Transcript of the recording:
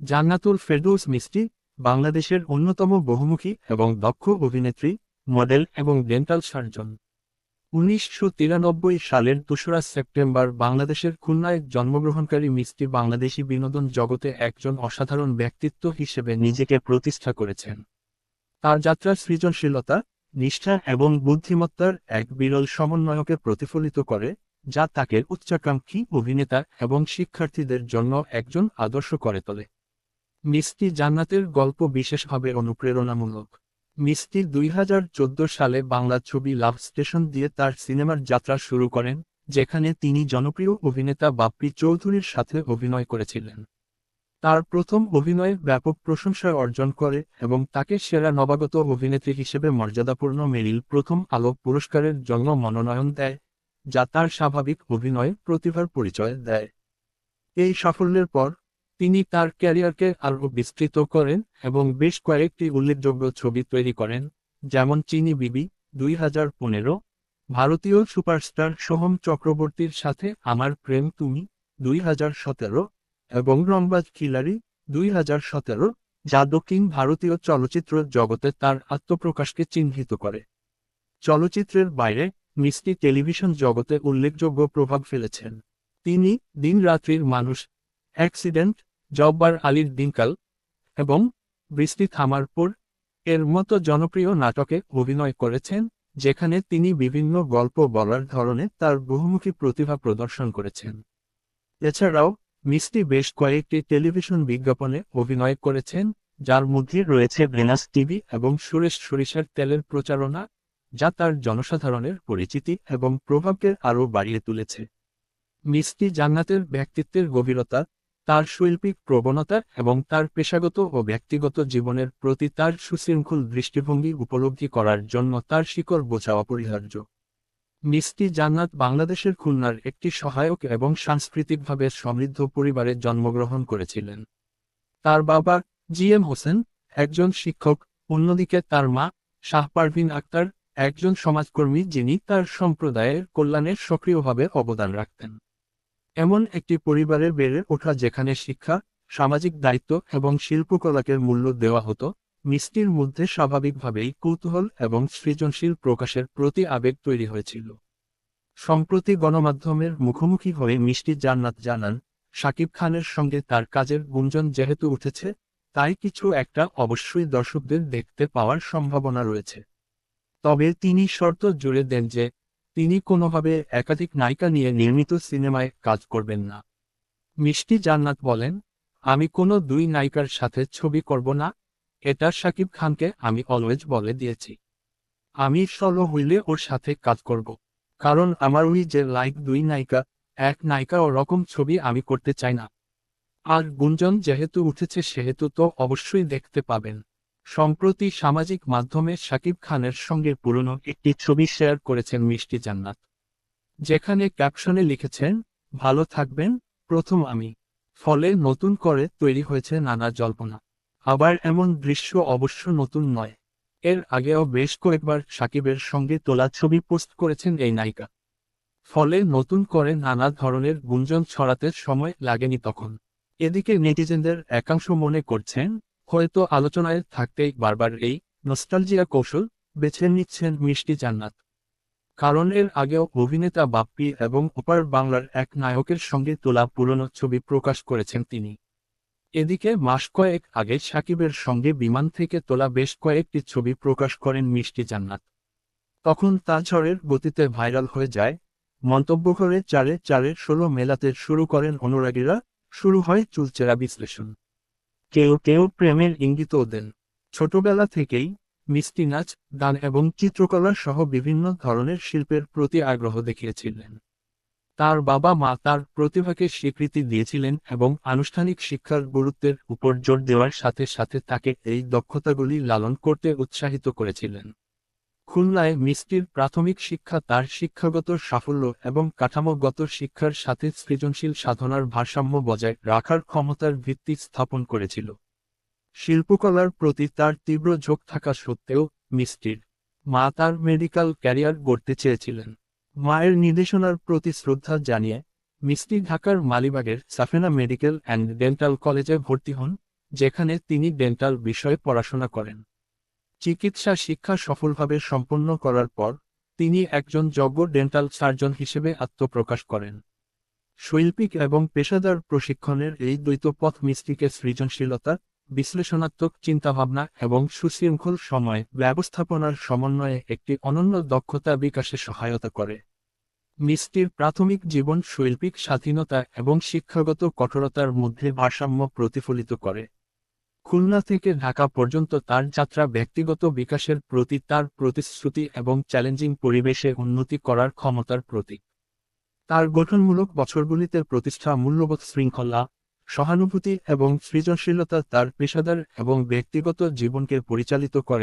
জান্নাতুল ফেরদৌস মিষ্টি, বাংলাদেশের অন্যতম বহুমুখী এবং দক্ষ অভিনেত্রী, মডেল এবং ডেন্টাল সার্জন। উনিশশো তিরানব্বই সালের দোসরা সেপ্টেম্বর বাংলাদেশের খুলনায় জন্মগ্রহণকারী মিষ্টি বাংলাদেশি বিনোদন জগতে একজন অসাধারণ ব্যক্তিত্ব হিসেবে নিজেকে প্রতিষ্ঠা করেছেন। তার যাত্রা সৃজনশীলতা, নিষ্ঠা এবং বুদ্ধিমত্তার এক বিরল সমন্বয়কে প্রতিফলিত করে, যা তাকে উচ্চাকাঙ্ক্ষী অভিনেতা এবং শিক্ষার্থীদের জন্য একজন আদর্শ করে তোলে। মিষ্টি জান্নাতের গল্প বিশেষভাবে অনুপ্রেরণামূলক। মিষ্টি দুই হাজার চোদ্দ সালে বাংলা ছবি লাভ স্টেশন দিয়ে তার সিনেমার যাত্রা শুরু করেন, যেখানে তিনি জনপ্রিয় অভিনেতা বাপ্পি চৌধুরীর সাথে অভিনয় করেছিলেন। তার প্রথম অভিনয়ে ব্যাপক প্রশংসা অর্জন করে এবং তাকে সেরা নবাগত অভিনেত্রী হিসেবে মর্যাদাপূর্ণ মেরিল প্রথম আলো পুরস্কারের জন্য মনোনয়ন দেয়, যা তার স্বাভাবিক অভিনয়ে প্রতিভার পরিচয় দেয়। এই সাফল্যের পর তিনি তার ক্যারিয়ারকে আরও বিস্তৃত করেন এবং বেশ কয়েকটি উল্লেখযোগ্য ছবি তৈরি করেন, যেমন চিনি বিবি দুই হাজার পনেরো, ভারতীয় সুপারস্টার সোহম চক্রবর্তীর সাথে আমার প্রেম তুমি দুই হাজার সতেরো, এবং রংবাজ খিলারি দুই হাজার সতেরো, যা দক্ষিণ ভারতীয় চলচ্চিত্র জগতে তার আত্মপ্রকাশকে চিহ্নিত করে। চলচ্চিত্রের বাইরে মিষ্টি টেলিভিশন জগতে উল্লেখযোগ্য প্রভাব ফেলেছেন। তিনি দিনরাত্রির মানুষ, অ্যাক্সিডেন্ট জব্বার আলীর দিনকাল এবং বৃষ্টি থামার পর এর মতো জনপ্রিয় নাটকে অভিনয় করেছেন, যেখানে তিনি বিভিন্ন গল্প বলার ধরনে তার বহুমুখী প্রতিভা প্রদর্শন করেছেন। এছাড়াও মিষ্টি বেশ কয়েকটি টেলিভিশন বিজ্ঞাপনে অভিনয় করেছেন, যার মধ্যে রয়েছে ভেনাস টিভি এবং সুরেশ সরিষার তেলের প্রচারণা, যা তার জনসাধারণের পরিচিতি এবং প্রভাবকে আরও বাড়িয়ে তুলেছে। মিষ্টি জান্নাতের ব্যক্তিত্বের গভীরতা তার শৈল্পিক প্রবণতা এবং তার পেশাগত ও ব্যক্তিগত জীবনের প্রতি তার সুশৃঙ্খল দৃষ্টিভঙ্গি উপলব্ধি করার জন্য তার শিকড় বোঝা অপরিহার্য। মিষ্টি জান্নাত বাংলাদেশের খুলনার একটি সহায়ক এবং সাংস্কৃতিকভাবে সমৃদ্ধ পরিবারে জন্মগ্রহণ করেছিলেন। তার বাবা জি এম হোসেন, একজন শিক্ষক, অন্যদিকে তার মা শাহ পারভিন আক্তার, একজন সমাজকর্মী যিনি তার সম্প্রদায়ের কল্যাণে সক্রিয়ভাবে অবদান রাখতেন। এমন একটি পরিবারে বেড়ে ওঠা যেখানে শিক্ষা, সামাজিক দায়িত্ব এবং শিল্পকলাকে মূল্য দেওয়া হতো, মিষ্টির মধ্যে স্বাভাবিকভাবেই কৌতূহল এবং সৃজনশীল প্রকাশের প্রতি আবেগ তৈরি হয়েছিল। সম্প্রতি গণমাধ্যমের মুখোমুখি হয়ে মিষ্টি জান্নাত জানান শাকিব খানের সঙ্গে তার কাজের গুঞ্জন যেহেতু উঠেছে, তাই কিছু একটা অবশ্যই দর্শকদের দেখতে পাওয়ার সম্ভাবনা রয়েছে। তবে তিনি শর্ত জুড়ে দেন যে তিনি কোনোভাবে একাধিক নায়িকা নিয়ে নির্মিত সিনেমায় কাজ করবেন না। মিষ্টি জান্নাত বলেন, আমি কোনো দুই নায়িকার সাথে ছবি করব না, এটা শাকিব খানকে আমি অলওয়েজ বলে দিয়েছি। আমি সলো হইলে ওর সাথে কাজ করব। কারণ আমার ওই যে লাইক দুই নায়িকা, এক নায়িকা ও রকম ছবি আমি করতে চাই না। আর গুঞ্জন যেহেতু উঠেছে সেহেতু তো অবশ্যই দেখতে পাবেন। সম্প্রতি সামাজিক মাধ্যমে শাকিব খানের সঙ্গে পুরনো একটি ছবি শেয়ার করেছেন মিষ্টি জান্নাত। যেখানে ক্যাপশনে লিখেছেন, ভালো থাকবেন, প্রথম আমি। ফলে নতুন করে তৈরি হয়েছে নানা জল্পনা। আবার এমন দৃশ্য অবশ্য নতুন নয়। এর আগেও বেশ কয়েকবার সাকিবের সঙ্গে তোলা ছবি পোস্ট করেছেন এই নায়িকা। ফলে নতুন করে নানা ধরনের গুঞ্জন ছড়াতে সময় লাগেনি তখন। এদিকে নেটিজেনদের একাংশ মনে করছেন হয়তো আলোচনায় থাকতেই বারবার এই নস্টালজিয়া কৌশল বেছে নিচ্ছেন মিষ্টি জান্নাত। কারণ এর আগেও অভিনেতা বাপ্পি এবং ওপার বাংলার এক নায়কের সঙ্গে তোলা পুরনো ছবি প্রকাশ করেছেন তিনি। এদিকে মাস কয়েক আগে সাকিবের সঙ্গে বিমান থেকে তোলা বেশ কয়েকটি ছবি প্রকাশ করেন মিষ্টি জান্নাত। তখন তা ঝড়ের গতিতে ভাইরাল হয়ে যায়, মন্তব্য করে চারে চারে ষোলো মেলাতে শুরু করেন অনুরাগীরা, শুরু হয় চুলচেরা বিশ্লেষণ। কেউ কেউ প্রেমের ইঙ্গিতও দেন। ছোটবেলা থেকেই মিষ্টি নাচ, গান এবং চিত্রকলা সহ বিভিন্ন ধরনের শিল্পের প্রতি আগ্রহ দেখিয়েছিলেন। তার বাবা মা তার প্রতিভাকে স্বীকৃতি দিয়েছিলেন এবং আনুষ্ঠানিক শিক্ষার গুরুত্বের উপর জোর দেওয়ার সাথে সাথে তাকে এই দক্ষতাগুলি লালন করতে উৎসাহিত করেছিলেন। খুলনায় মিষ্টির প্রাথমিক শিক্ষা, তার শিক্ষাগত সাফল্য এবং কাঠামোগত শিক্ষার সাথে সৃজনশীল সাধনার ভারসাম্য বজায় রাখার ক্ষমতার ভিত্তি স্থাপন করেছিল। শিল্পকলার প্রতি তার তীব্র ঝোঁক থাকা সত্ত্বেও মিষ্টির মা তার মেডিকেল ক্যারিয়ার গড়তে চেয়েছিলেন। মায়ের নির্দেশনার প্রতি শ্রদ্ধা জানিয়ে মিষ্টি ঢাকার মালিবাগের সাফেনা মেডিকেল অ্যান্ড ডেন্টাল কলেজে ভর্তি হন, যেখানে তিনি ডেন্টাল বিষয়ে পড়াশোনা করেন। চিকিৎসা শিক্ষা সফলভাবে সম্পন্ন করার পর, তিনি একজন যজ্ঞ ডেন্টাল সার্জন হিসেবে আত্মপ্রকাশ করেন। শৈল্পিক এবং পেশাদার প্রশিক্ষণের এই দ্বৈত পথ মিস্ত্রিকে সৃজনশীলতা, বিশ্লেষণাত্মক চিন্তাভাবনা এবং সুশৃঙ্খল সময় ব্যবস্থাপনার সমন্বয়ে একটি অনন্য দক্ষতা বিকাশে সহায়তা করে। মিষ্টির প্রাথমিক জীবন শৈল্পিক স্বাধীনতা এবং শিক্ষাগত কঠোরতার মধ্যে ভারসাম্য প্রতিফলিত করে। খুলনা থেকে ঢাকা পর্যন্ত তার যাত্রা ব্যক্তিগত বিকাশের প্রতি তার প্রতিশ্রুতি এবং চ্যালেঞ্জিং পরিবেশে উন্নতি করার ক্ষমতার প্রতীক। তার গঠনমূলক বছরগুলিতে প্রতিষ্ঠা মূল্যবোধ শৃঙ্খলা, সহানুভূতি এবং সৃজনশীলতা তার পেশাদার এবং ব্যক্তিগত জীবনকে পরিচালিত করে।